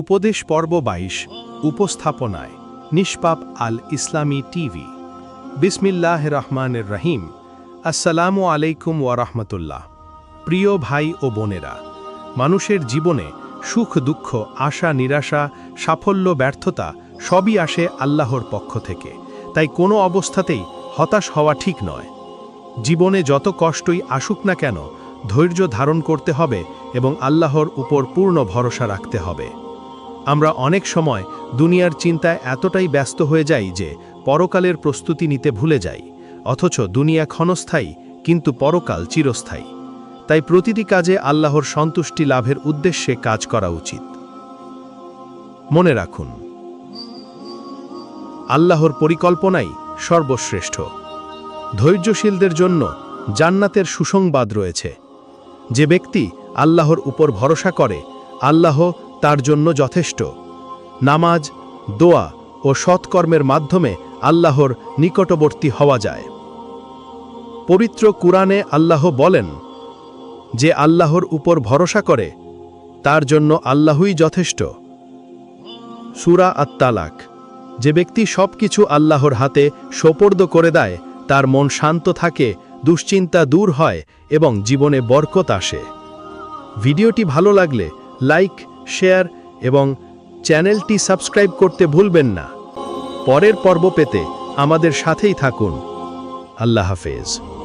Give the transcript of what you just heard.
উপদেশ পর্ব বাইশ, উপস্থাপনায় নিষ্পাপ আল ইসলামী টিভি। বিসমিল্লাহ রহমানের রহিম। আসসালামু আলাইকুম ওয়া রাহমাতুল্লাহ। প্রিয় ভাই ও বোনেরা, মানুষের জীবনে সুখ, দুঃখ, আশা, নিরাশা, সাফল্য, ব্যর্থতা সবই আসে আল্লাহর পক্ষ থেকে। তাই কোনো অবস্থাতেই হতাশ হওয়া ঠিক নয়। জীবনে যত কষ্টই আসুক না কেন, ধৈর্য ধারণ করতে হবে এবং আল্লাহর উপর পূর্ণ ভরসা রাখতে হবে। আমরা অনেক সময় দুনিয়ার চিন্তায় এতটাই ব্যস্ত হয়ে যাই যে পরকালের প্রস্তুতি নিতে ভুলে যাই, অথচ দুনিয়া ক্ষণস্থায়ী, কিন্তু পরকাল চিরস্থায়ী। তাই প্রতিটি কাজে আল্লাহর সন্তুষ্টি লাভের উদ্দেশ্যে কাজ করা উচিত। মনে রাখুন, আল্লাহর পরিকল্পনাই সর্বশ্রেষ্ঠ। ধৈর্যশীলদের জন্য জান্নাতের সুসংবাদ রয়েছে। যে ব্যক্তি আল্লাহর উপর ভরসা করে, আল্লাহ তার জন্য যথেষ্ট। নামাজ, দোয়া ও সৎকর্মের মাধ্যমে আল্লাহর নিকটবর্তী হওয়া যায়। পবিত্র কুরআনে আল্লাহ বলেন, যে আল্লাহর উপর ভরসা করে, তার জন্য আল্লাহই যথেষ্ট। সুরা আত্মালাক যে ব্যক্তি সবকিছু আল্লাহর হাতে সোপর্দ করে দেয়, তার মন শান্ত থাকে, দুশ্চিন্তা দূর হয় এবং জীবনে বরকত আসে। ভিডিওটি ভালো লাগলে লাইক শেয়ার এবং চ্যানেলটি সাবস্ক্রাইব করতে ভুলবেন না। পরের পর্ব পেতে আমাদের সাথেই থাকুন। আল্লাহ হাফেজ।